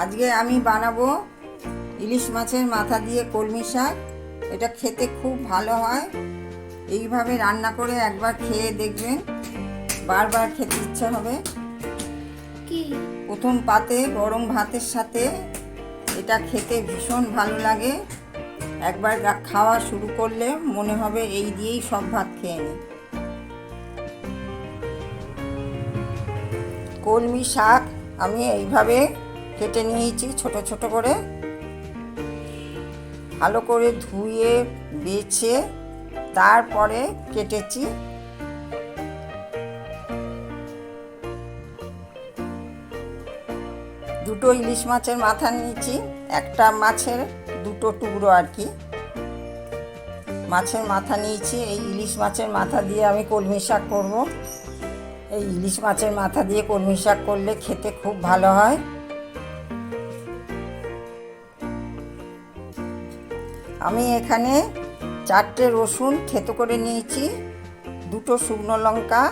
আজকে আমি বানাবো ইলিশ মাছের মাথা দিয়ে কলমি শাক। এটা খেতে খুব ভালো হয়। এইভাবে রান্না করে একবার খেয়ে দেখবেন। বারবার খেতে ইচ্ছে হবে। কি? প্রথম পাতে গরম ভাতের সাথে এটা খেতে ভীষণ ভালো লাগে। একবার খাওয়া শুরু করলে মনে হবে এই দিয়েই সব ভাত খেয়ে নি। কলমি শাক আমি এইভাবে কেটে নিয়েছি ছোট ছোট করে। ভালো করে ধুয়ে, বেছে, তারপরে কেটেছি। দুটো ইলিশ মাছের মাথা নিয়েছি, একটা মাছের দুটো টুকরো আর কি। মাছের মাথা নিয়েছি, এই ইলিশ মাছের মাথা দিয়ে আমি কলমি শাক করব। এই ইলিশ মাছের মাথা দিয়ে কলমি শাক করলে খেতে খুব ভালো হয়। আমি এখানে চারটে রসুন থেতো করে নিয়েছি, দুটো শুকনো লঙ্কা,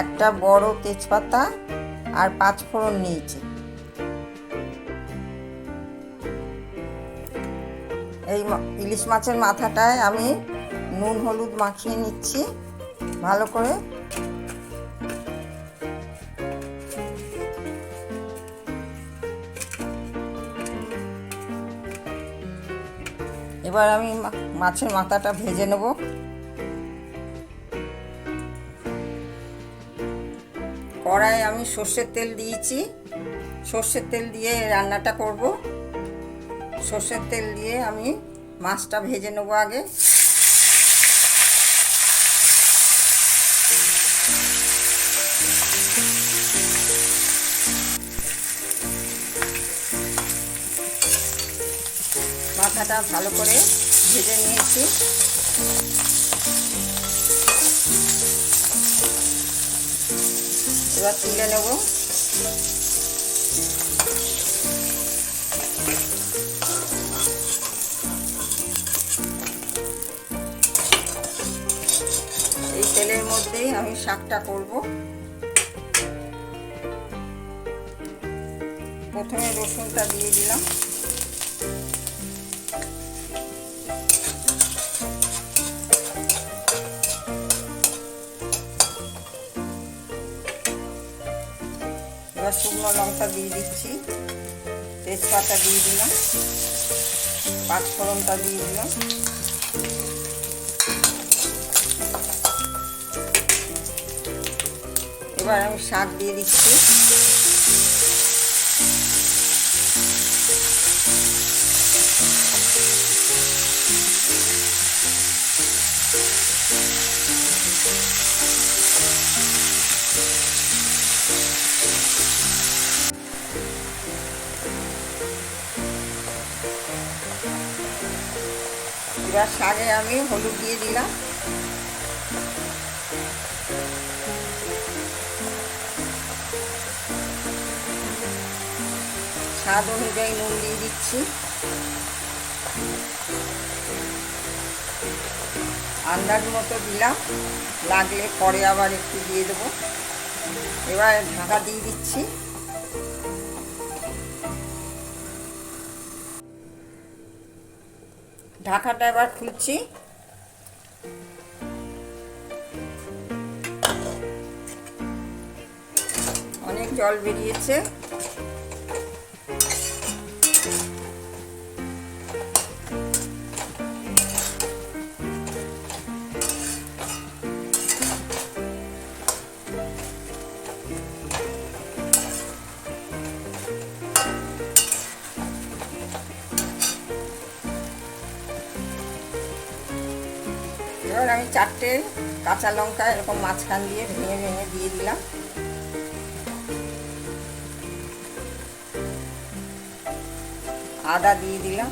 একটা বড় তেজপাতা আর পাঁচ ফোড়ন নিয়েছি। এই ইলিশ মাছের মাথাটায় আমি নুন, হলুদ মাখিয়ে নিচ্ছি, ভালো করে এবার আমি মাছের মাথাটা ভেজে নেব। কড়াই আমি সর্ষের তেল দিয়েছি। সর্ষের তেল দিয়ে রান্নাটা করব। সর্ষের তেল দিয়ে আমি মাছটা ভেজে নেব আগে। মাথাটা ভালো করে ভেজে নিয়েছি। এবার তুলে নেব। এই তেলের মধ্যেই আমি শাকটা করব। প্রথমে রসুনটা দিয়ে দিলাম। এবার শুকনো লঙ্কা দিয়ে দিচ্ছি। তেজপাতা দিয়ে দিলাম। পাঁচফোড়নটা দিয়ে দিলাম। এবার আমি শাক দিয়ে দিচ্ছি। এবার শাকে আমি হলুদ দিয়ে দিলাম। স্বাদ অনুযায়ী নুন দিয়ে দিচ্ছি। আন্দাজ মতো দিলাম, লাগলে পরে আবার একটু দিয়ে দেবো। এবার ঢাকা দিয়ে দিচ্ছি। ঢাকাটা এবার খুলছি। অনেক জল বেরিয়েছে। চারটে কাঁচা লঙ্কা এরকম মাঝখান দিয়ে ভেঙে ভেঙে দিয়ে দিলাম। আদা দিয়ে দিলাম।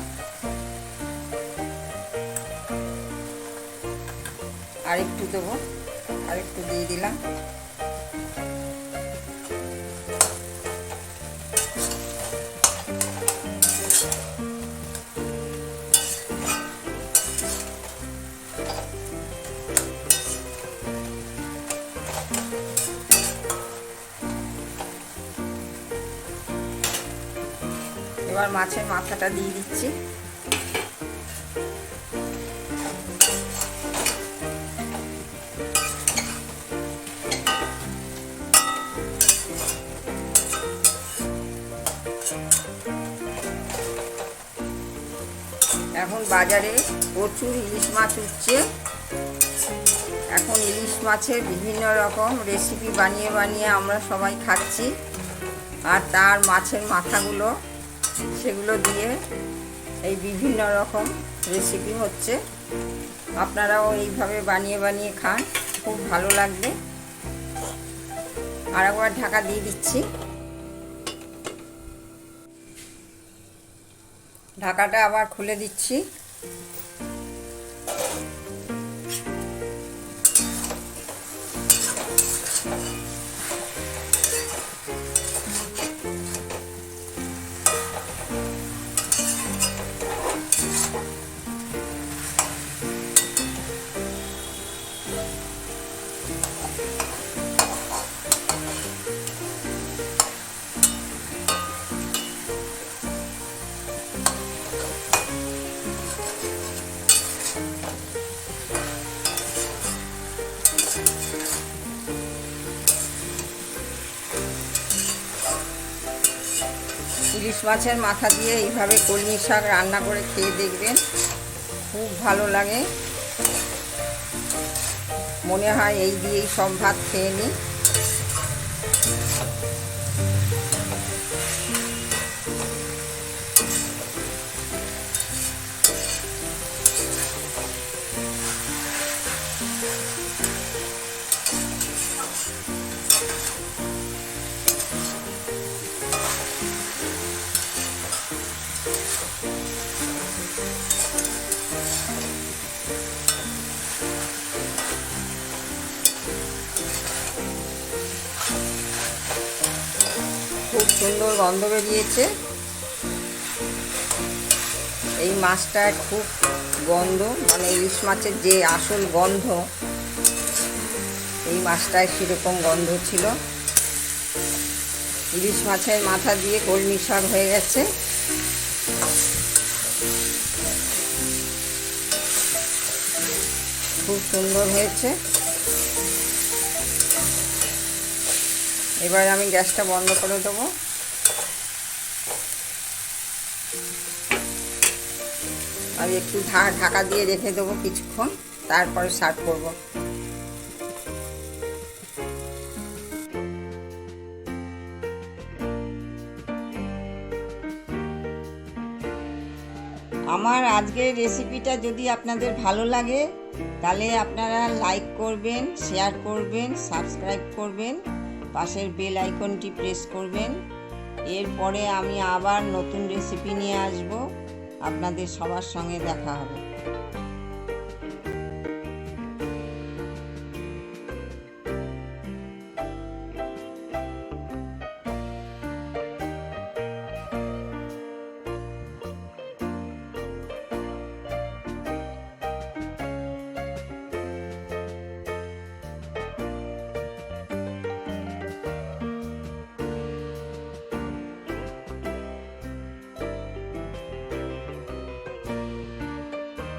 আরেকটু দেবো, আরেকটু দিয়ে দিলাম। এবার মাছের মাথাটা দিয়ে দিচ্ছি। এখন বাজারে প্রচুর ইলিশ মাছ উঠছে। এখন ইলিশ মাছের বিভিন্ন রকম রেসিপি বানিয়ে বানিয়ে আমরা সবাই খাচ্ছি। আর তার মাছের মাথাগুলো সেগুলো দিয়ে এই বিভিন্ন রকম রেসিপি হচ্ছে। আপনারাও এইভাবে বানিয়ে বানিয়ে খান, খুব ভালো লাগবে। আর একবার ঢাকা দিয়ে দিচ্ছি। ঢাকাটা আবার খুলে দিচ্ছি। ইলিশ মাছের মাথা দিয়ে এইভাবে কলমি শাক রান্না করে খেয়ে দেখবেন। খুব ভালো লাগে। মনে হয় এই দিয়েই সব ভাত খেয়ে নিই। খুব সুন্দর গন্ধ বেরিয়েছে। এই মাছটার খুব গন্ধ মানে ইলিশ মাছের যে আসল গন্ধ, এই মাছটায় সেরকম গন্ধ ছিল। ইলিশ মাছের মাথা দিয়ে কলমি শাক হয়ে গেছে। খুব সুন্দর হয়েছে। এবার আমি গ্যাসটা বন্ধ করে দেবো। আর একটু ঢাকা দিয়ে রেখে দেবো কিছুক্ষণ, তারপরে সার্ভ করব। আমার আজকের রেসিপিটা যদি আপনাদের ভালো লাগে, তাহলে আপনারা লাইক করবেন, শেয়ার করবেন, সাবস্ক্রাইব করবেন। পাশের বেল আইকনটি প্রেস করবেন। এরপরে আমি আবার নতুন রেসিপি নিয়ে আসব। আপনাদের সবার সঙ্গে দেখা হবে।